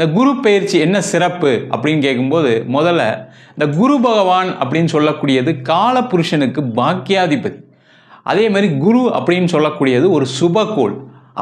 இந்த குரு பயிற்சி என்ன சிறப்பு அப்படின்னு கேட்கும்போது முதல்ல இந்த குரு பகவான் அப்படின்னு சொல்லக்கூடியது காலபுருஷனுக்கு பாக்கியாதிபதி. அதே மாதிரி குரு அப்படின்னு சொல்லக்கூடியது ஒரு சுபகோள்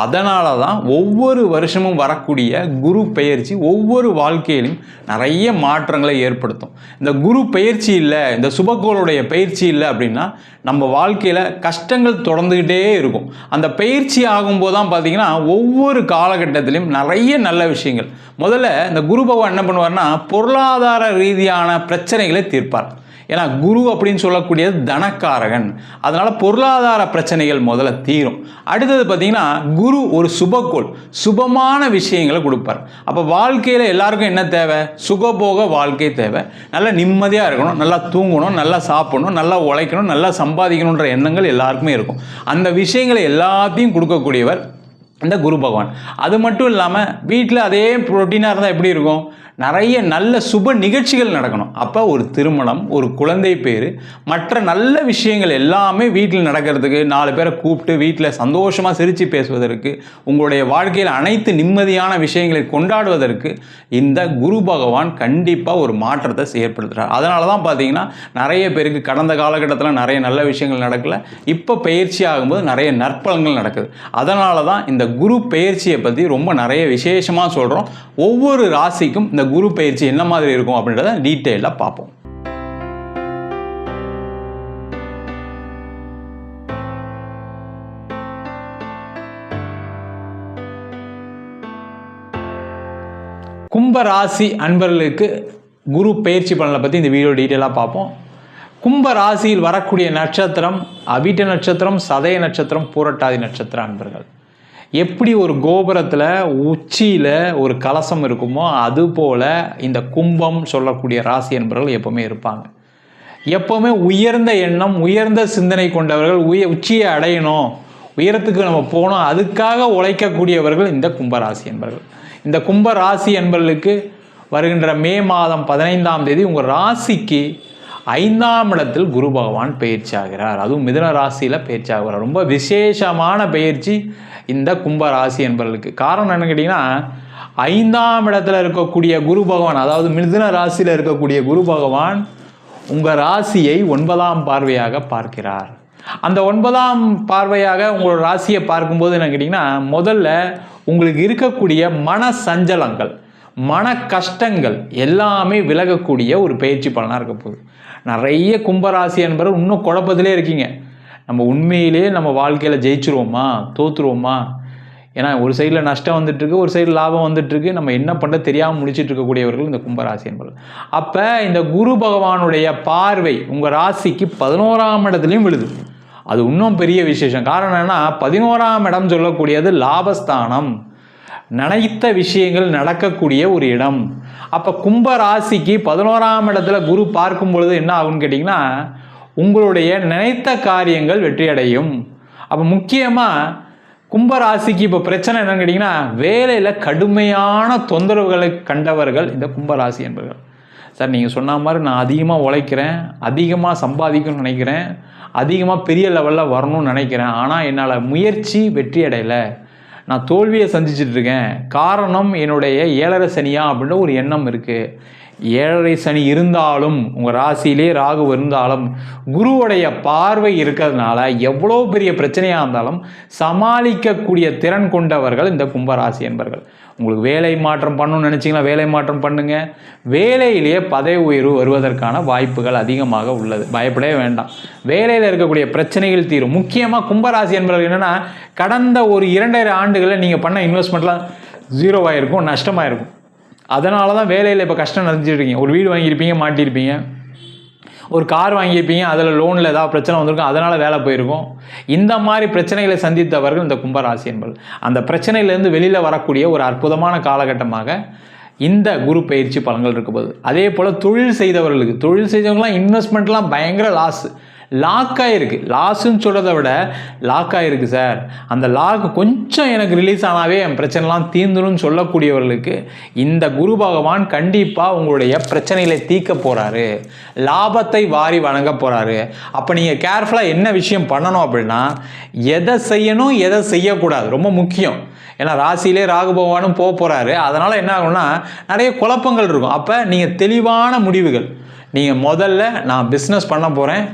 அதனால தான் ஒவ்வொரு வருஷமும் வரக்கூடிய குரு பெயர்ச்சி ஒவ்வொரு வாழ்க்கையிலும் நிறைய மாற்றங்களை ஏற்படுத்தும். இந்த குரு பயிற்சி இல்லை இந்த சுபகோளுடைய பயிற்சி இல்லை அப்படின்னா நம்ம வாழ்க்கையில் கஷ்டங்கள் தொடர்ந்துக்கிட்டே இருக்கும். அந்த பயிற்சி ஆகும்போது தான் பார்த்திங்கன்னா ஒவ்வொரு காலகட்டத்திலையும் நிறைய நல்ல விஷயங்கள். முதல்ல இந்த குரு பகவான் என்ன பண்ணுவார்னா பொருளாதார ரீதியான பிரச்சனைகளை தீர்ப்பார். ஏன்னா குரு அப்படின்னு சொல்லக்கூடியது தனக்காரகன். அதனால் பொருளாதார பிரச்சனைகள் முதல்ல தீரும். அடுத்தது பார்த்தீங்கன்னா குரு ஒரு சுபக்கோள் சுபமான விஷயங்களை கொடுப்பார். அப்போ வாழ்க்கையில் எல்லாருக்கும் என்ன தேவை? சுகபோக வாழ்க்கை தேவை. நல்லா நிம்மதியாக இருக்கணும் நல்லா தூங்கணும் நல்லா சாப்பிடணும் நல்லா உழைக்கணும் நல்லா சம்பாதிக்கணுன்ற எண்ணங்கள் எல்லாருக்குமே இருக்கும். அந்த விஷயங்களை எல்லாத்தையும் கொடுக்கக்கூடியவர் இந்த குரு பகவான். அது மட்டும் இல்லாமல் வீட்டில் அதே ப்ரோட்டீனாக இருந்தால் எப்படி இருக்கும்? நிறைய நல்ல சுப நிகழ்ச்சிகள் நடக்கணும். அப்போ ஒரு திருமணம் ஒரு குழந்தை பேர் மற்ற நல்ல விஷயங்கள் எல்லாமே வீட்டில் நடக்கிறதுக்கு நாலு பேரை கூப்பிட்டு வீட்டில் சந்தோஷமாக சிரித்து பேசுவதற்கு உங்களுடைய வாழ்க்கையில் அனைத்து நிம்மதியான விஷயங்களை கொண்டாடுவதற்கு இந்த குரு பகவான் கண்டிப்பாக ஒரு மாற்றத்தை ஏற்படுத்துகிறார் அதனால தான் பார்த்தீங்கன்னா நிறைய பேருக்கு கடந்த காலகட்டத்தில் நிறைய நல்ல விஷயங்கள் நடக்கல இப்போ பயிற்சி ஆகும்போது நிறைய நற்பலங்கள் நடக்குது. அதனால தான் இந்த குரு பயிற்சியை பற்றி ரொம்ப நிறைய விசேஷமாக சொல்கிறோம் ஒவ்வொரு ராசிக்கும் இந்த குரு பயிற்சி என்ன மாதிரி இருக்கும் அப்படின்றத டீட்டெயிலாக பார்ப்போம். கும்பராசி அன்பர்களுக்கு குரு பயிற்சி பலனை பற்றி இந்த வீடியோ டீட்டெயிலாக பார்ப்போம். கும்ப ராசியில் வரக்கூடிய நட்சத்திரம் அவிட்ட நட்சத்திரம் சதய நட்சத்திரம் பூரட்டாதி நட்சத்திர அன்பர்கள். எப்படி ஒரு கோபுரத்தில் உச்சியில் ஒரு கலசம் இருக்குமோ அதுபோல் இந்த கும்பம் சொல்லக்கூடிய ராசி என்பவர்கள் எப்போவுமே இருப்பாங்க. எப்போவுமே உயர்ந்த எண்ணம் உயர்ந்த சிந்தனை கொண்டவர்கள் உய உச்சியை அடையணும் உயரத்துக்கு நம்ம போகணும் அதுக்காக உழைக்கக்கூடியவர்கள் இந்த கும்பராசி என்பவர்கள் இந்த கும்ப ராசி என்பவர்களுக்கு வருகின்ற மே மாதம் பதினைந்தாம் தேதி உங்கள் ராசிக்கு ஐந்தாம் இடத்தில் குரு பகவான் பயிற்சி ஆகிறார். அதுவும் மிதுன ராசியில் பயிற்சி ஆகிறார். ரொம்ப விசேஷமான பயிற்சி. இந்த கும்ப ராசி என்பவர்களுக்கு காரணம் என்னன்னு கேட்டிங்கன்னா ஐந்தாம் இடத்துல இருக்கக்கூடிய குரு பகவான் அதாவது மிதுன ராசியில் இருக்கக்கூடிய குரு பகவான் உங்கள் ராசியை ஒன்பதாம் பார்வையாக பார்க்கிறார். அந்த ஒன்பதாம் பார்வையாக உங்களோட ராசியை பார்க்கும்போது என்ன கேட்டிங்கன்னா முதல்ல உங்களுக்கு இருக்கக்கூடிய மன சஞ்சலங்கள் மன கஷ்டங்கள் எல்லாமே விலகக்கூடிய ஒரு பயிற்சி பலனாக இருக்க போகுது. நிறைய கும்பராசி என்பவர் இன்னும் குழப்பத்திலே இருக்கீங்க. நம்ம உண்மையிலேயே நம்ம வாழ்க்கையில் ஜெயிச்சிருவோமா? தோத்துருவோமா? ஏன்னா ஒரு சைடில் நஷ்டம் வந்துட்டுருக்கு ஒரு சைடில் லாபம் வந்துட்டுருக்கு. நம்ம என்ன பண்ண தெரியாமல் முடிச்சிட்டு இருக்கக்கூடியவர்கள் இந்த கும்பராசி என்பவர்கள் அப்போ இந்த குரு பகவானுடைய பார்வை உங்கள் ராசிக்கு பதினோராம் இடத்துலையும் விழுது. அது இன்னும் பெரிய விசேஷம். காரணம் என்னன்னா பதினோராம் இடம் சொல்லக்கூடியது லாபஸ்தானம். நினைத்த விஷயங்கள் நடக்கக்கூடிய ஒரு இடம். அப்போ கும்ப ராசிக்கு பதினோராம் இடத்துல குரு பார்க்கும் பொழுது என்ன ஆகும்னு கேட்டிங்கன்னா உங்களுடைய நினைத்த காரியங்கள் வெற்றியடையும். அப்போ முக்கியமாக கும்பராசிக்கு இப்போ பிரச்சனை என்னன்னு கேட்டிங்கன்னா வேலையில் கடுமையான தொந்தரவுகளை கண்டவர்கள் இந்த கும்பராசி என்பவர்கள் சார் நீங்கள் சொன்ன மாதிரி நான் அதிகமாக உழைக்கிறேன் அதிகமாக சம்பாதிக்கணும்னு நினைக்கிறேன் அதிகமாக பெரிய லெவலில் வரணும்னு நினைக்கிறேன் ஆனால் என்னால் முயற்சி வெற்றி அடையலை நான் தோல்வியை சந்திச்சிட்டு இருக்கேன். காரணம் என்னுடைய ஏழரை சனியா அப்படின்ற ஒரு எண்ணம் இருக்குது ஏழரை சனி இருந்தாலும் உங்கள் ராசியிலே ராகு இருந்தாலும் குருவுடைய பார்வை இருக்கிறதுனால எவ்வளோ பெரிய பிரச்சனையாக இருந்தாலும் சமாளிக்கக்கூடிய திறன் கொண்டவர்கள் இந்த கும்பராசி என்பர்கள். உங்களுக்கு வேலை மாற்றம் பண்ணணும்னு நினச்சிங்கன்னா வேலை மாற்றம் பண்ணுங்க. வேலையிலேயே பதவி உயர்வு வருவதற்கான வாய்ப்புகள் அதிகமாக உள்ளது. பயப்படவே வேண்டாம். வேலையில் இருக்கக்கூடிய பிரச்சனைகள் தீரும். முக்கியமாக கும்பராசி என்பவர்கள் என்னென்னா கடந்த ஒரு இரண்டாயிரம் ஆண்டுகளில் நீங்கள் பண்ண இன்வெஸ்ட்மெண்ட்லாம் ஜீரோவாக இருக்கும் நஷ்டமாக இருக்கும் அதனால தான் வேலையில் இப்போ கஷ்டம் நடந்துட்டு ஒரு வீடு வாங்கியிருப்பீங்க மாட்டியிருப்பீங்க. ஒரு கார் வாங்கியிருப்பீங்க அதில் லோனில் ஏதாவது பிரச்சனை வந்திருக்கும் அதனால் வேலை போயிருக்கும். இந்த மாதிரி பிரச்சனைகளை சந்தித்தவர்கள் இந்த கும்பராசி என்பது அந்த பிரச்சனையிலேருந்து வெளியில் வரக்கூடிய ஒரு அற்புதமான காலகட்டமாக இந்த குரு பயிற்சி பலன்கள் இருக்கும்போது அதே போல் தொழில் செய்தவர்களுக்கு தொழில் செய்தவங்களாம் இன்வெஸ்ட்மெண்ட்லாம் பயங்கர லாஸ் லாக் ஆகிருக்கு லாஸுன்னு சொல்கிறத விட லாக் ஆகிருக்கு சார். அந்த லாக் கொஞ்சம் எனக்கு ரிலீஸ் ஆனாவே என் பிரச்சனைலாம் தீர்ந்துடும் சொல்லக்கூடியவர்களுக்கு இந்த குரு பகவான் கண்டிப்பாக உங்களுடைய பிரச்சனைகளை தீர்க்க போகிறாரு லாபத்தை வாரி வழங்க போகிறாரு அப்போ நீங்கள் கேர்ஃபுல்லாக என்ன விஷயம் பண்ணணும் அப்படின்னா எதை செய்யணும் எதை செய்யக்கூடாது. ரொம்ப முக்கியம். ஏன்னா ராசியிலே ராகு பகவானும் போக போகிறாரு அதனால் என்ன ஆகும்னா நிறைய குழப்பங்கள் இருக்கும். அப்போ நீங்கள் தெளிவான முடிவுகள். நீங்கள் முதல்ல நான் பிஸ்னஸ் பண்ண போகிறேன்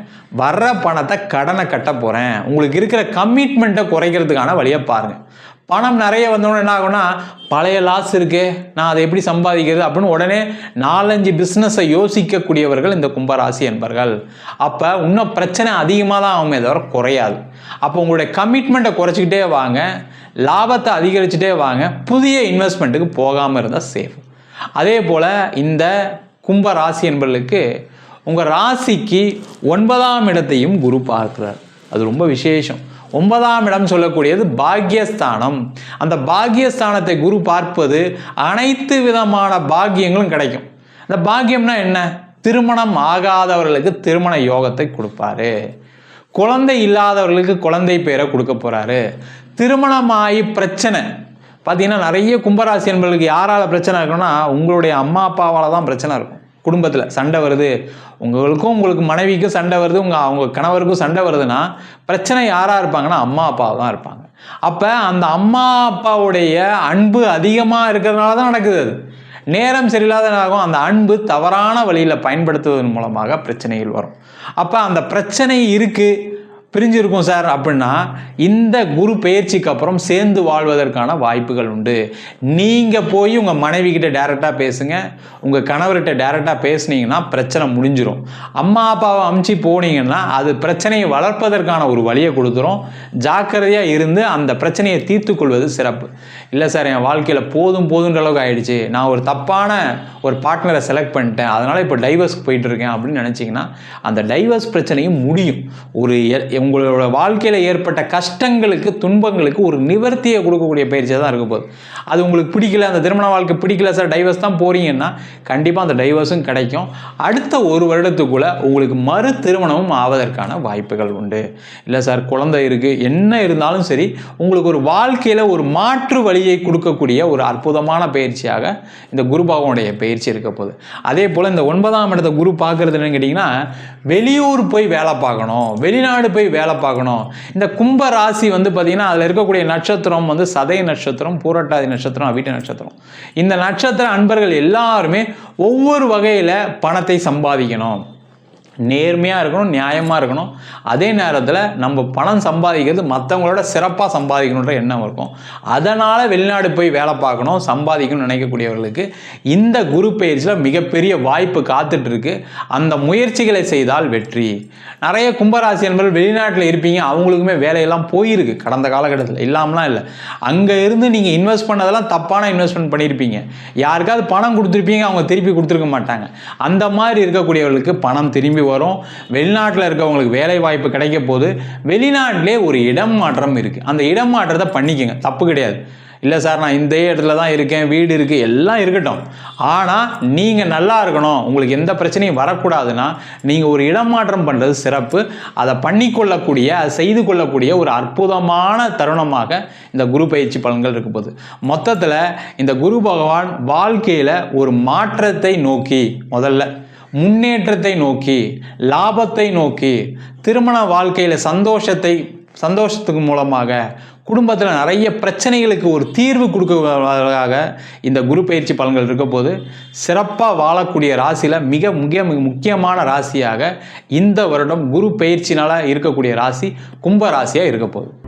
வர்ற பணத்தை கடனை கட்ட போகிறேன் உங்களுக்கு இருக்கிற கமிட்மெண்ட்டை குறைக்கிறதுக்கான வழியை பாருங்கள் பணம் நிறைய வந்தோடனே என்ன ஆகும்னா பழைய லாஸ் இருக்குது நான் அதை எப்படி சம்பாதிக்கிறது அப்படின்னு உடனே நாலஞ்சு பிஸ்னஸை யோசிக்கக்கூடியவர்கள் இந்த கும்பராசி என்பர்கள். அப்போ இன்னும் பிரச்சனை அதிகமாக தான் ஆகுமே தவிர குறையாது. அப்போ உங்களுடைய கமிட்மெண்ட்டை குறைச்சிக்கிட்டே வாங்க. லாபத்தை அதிகரிச்சுட்டே வாங்க. புதிய இன்வெஸ்ட்மெண்ட்டுக்கு போகாமல் இருந்தால் சேஃப் அதே போல் இந்த கும்ப ராசி என்பவர்களுக்கு உங்கள் ராசிக்கு ஒன்பதாம் இடத்தையும் குரு பார்க்கிறார். அது ரொம்ப விசேஷம். ஒன்பதாம் இடம் சொல்லக்கூடியது பாக்யஸ்தானம். அந்த பாக்யஸ்தானத்தை குரு பார்ப்பது அனைத்து விதமான பாக்கியங்களும் கிடைக்கும். அந்த பாக்கியம்னா என்ன? திருமணம் ஆகாதவர்களுக்கு திருமண யோகத்தை கொடுப்பாரு. குழந்தை இல்லாதவர்களுக்கு குழந்தை பேரை கொடுக்க போகிறாரு திருமணமாகி பிரச்சனை பார்த்தீங்கன்னா நிறைய கும்பராசி என்பவர்களுக்கு யாரால பிரச்சனை இருக்குன்னா உங்களுடைய அம்மா அப்பாவால் தான் பிரச்சனை இருக்கும். குடும்பத்தில் சண்டை வருது. உங்களுக்கும் உங்களுக்கு மனைவிக்கும் சண்டை வருது. உங்கள் அவங்க கணவருக்கும் சண்டை வருதுன்னா பிரச்சனை யாராக இருப்பாங்கன்னா அம்மா அப்பாவை தான் இருப்பாங்க. அப்போ அந்த அம்மா அப்பாவுடைய அன்பு அதிகமாக இருக்கிறதுனால தான் நடக்குது அது. நேரம் சரியில்லாதனாகும் அந்த அன்பு தவறான வழியில் பயன்படுத்துவதன் மூலமாக பிரச்சனைகள் வரும். அப்போ அந்த பிரச்சனை இருக்குது பிரிஞ்சிருக்கும் சார் அப்படின்னா இந்த குரு பயிற்சிக்கு அப்புறம் சேர்ந்து வாழ்வதற்கான வாய்ப்புகள் உண்டு. நீங்கள் போய் உங்கள் மனைவி கிட்ட டேரெக்டாக பேசுங்க. உங்கள் கணவர்கிட்ட டேரெக்டாக பேசுனீங்கன்னா பிரச்சனை முடிஞ்சிடும் அம்மா அப்பாவை அமுச்சு போனீங்கன்னா அது பிரச்சனையை வளர்ப்பதற்கான ஒரு வழியை கொடுத்துரும். ஜாக்கிரதையாக இருந்து அந்த பிரச்சனையை தீர்த்து கொள்வது சிறப்பு. இல்லை சார் என் வாழ்க்கையில் போதும் போதுன்ற அளவுக்கு ஆயிடுச்சு. நான் ஒரு தப்பான ஒரு பார்ட்னரை செலக்ட் பண்ணிட்டேன். அதனால் இப்போ டைவர்ஸ்க்கு போயிட்டு இருக்கேன் அப்படின்னு நினச்சிங்கன்னா அந்த டைவர்ஸ் பிரச்சனையும் முடியும். ஒரு உங்களோட வாழ்க்கையில் ஏற்பட்ட கஷ்டங்களுக்கு துன்பங்களுக்கு ஒரு நிவர்த்தியை கொடுக்கக்கூடிய பயிற்சியாக தான் இருக்க போகுது. அது உங்களுக்கு பிடிக்கல அந்த திருமண வாழ்க்கை பிடிக்கல சார் டைவர்ஸ் தான் போறீங்கன்னா கண்டிப்பாக அந்த டைவர்ஸும் கிடைக்கும். அடுத்த ஒரு வருடத்துக்குள்ளே உங்களுக்கு மறு திருமணமும் ஆவதற்கான வாய்ப்புகள் உண்டு. இல்லை சார் குழந்தை இருக்குது என்ன இருந்தாலும் சரி உங்களுக்கு ஒரு வாழ்க்கையில் ஒரு மாற்று வழியை கொடுக்கக்கூடிய ஒரு அற்புதமான பயிற்சியாக இந்த குரு பகவானுடைய பயிற்சி இருக்க போகுது. அதே போல் இந்த ஒன்பதாம் இடத்த குரு பார்க்குறது என்னன்னு கேட்டிங்கன்னா வெளியூர் போய் வேலை பார்க்கணும் வெளிநாடு போய் வேலை பார்க்கணும் இந்த கும்ப ராசி வந்து பார்த்திங்கன்னா அதில் இருக்கக்கூடிய நட்சத்திரம் வந்து சதய நட்சத்திரம் பூரட்டாதி நட்சத்திரம் அவிட்ட நட்சத்திரம். இந்த நட்சத்திர அன்பர்கள் எல்லாருமே ஒவ்வொரு வகையில் பணத்தை சம்பாதிக்கணும். நேர்மையாக இருக்கணும் நியாயமாக இருக்கணும். அதே நேரத்தில் நம்ம பணம் சம்பாதிக்கிறது மற்றவங்களோட சிறப்பாக சம்பாதிக்கணுன்ற எண்ணம் இருக்கும். அதனால் வெளிநாடு போய் வேலை பார்க்கணும் சம்பாதிக்கணும்னு நினைக்கக்கூடியவர்களுக்கு இந்த குரு பயிற்சியில் மிகப்பெரிய வாய்ப்பு காத்துட்ருக்கு. அந்த முயற்சிகளை செய்தால் வெற்றி. நிறைய கும்பராசி என்பவர்கள் வெளிநாட்டில் இருப்பீங்க அவங்களுக்குமே வேலையெல்லாம் போயிருக்கு கடந்த காலகட்டத்தில். இல்லாமலாம் இல்லை. அங்கே இருந்து நீங்கள் இன்வெஸ்ட் பண்ணதெல்லாம் தப்பான இன்வெஸ்ட்மெண்ட் பண்ணியிருப்பீங்க. யாருக்காவது பணம் கொடுத்துருப்பீங்க அவங்க திருப்பி கொடுத்துருக்க மாட்டாங்க. அந்த மாதிரி இருக்கக்கூடியவர்களுக்கு பணம் திரும்பி வரும். வெளிநாட்டில் இருக்கவங்களுக்கு வேலை வாய்ப்பு கிடைக்க போது வெளிநாட்டிலே ஒரு இடம் மாற்றம் இருக்குது அந்த இடம் மாற்றத்தை பண்ணிக்கங்க. தப்பு கிடையாது. இல்லை சார் நான் இந்த இடத்துல தான் இருக்கேன் வீடு இருக்குது எல்லாம் இருக்கட்டும். ஆனால் நீங்கள் நல்லா இருக்கணும் உங்களுக்கு எந்த பிரச்சனையும் வரக்கூடாதுன்னா நீங்கள் ஒரு இடம் மாற்றம் பண்ணுறது சிறப்பு. அதை பண்ணிக்கொள்ளக்கூடிய அதை செய்து கொள்ளக்கூடிய ஒரு அற்புதமான தருணமாக இந்த குரு பயிற்சி பலன்கள் இருக்க போகுது. மொத்தத்தில் இந்த குரு பகவான் வாழ்க்கையில் ஒரு மாற்றத்தை நோக்கி முதல்ல முன்னேற்றத்தை நோக்கி லாபத்தை நோக்கி திருமண வாழ்க்கையில் சந்தோஷத்தை சந்தோஷத்துக்கு மூலமாக குடும்பத்தில் நிறைய பிரச்சனைகளுக்கு ஒரு தீர்வு கொடுக்கறதுக்காக இந்த குரு பயிற்சி பலன்கள் இருக்க போது சிறப்பாக வாழக்கூடிய ராசியில் மிக முக்கிய மிக முக்கியமான ராசியாக இந்த வருடம் குரு பயிற்சினால் இருக்கக்கூடிய ராசி கும்ப ராசியாக இருக்க போகுது.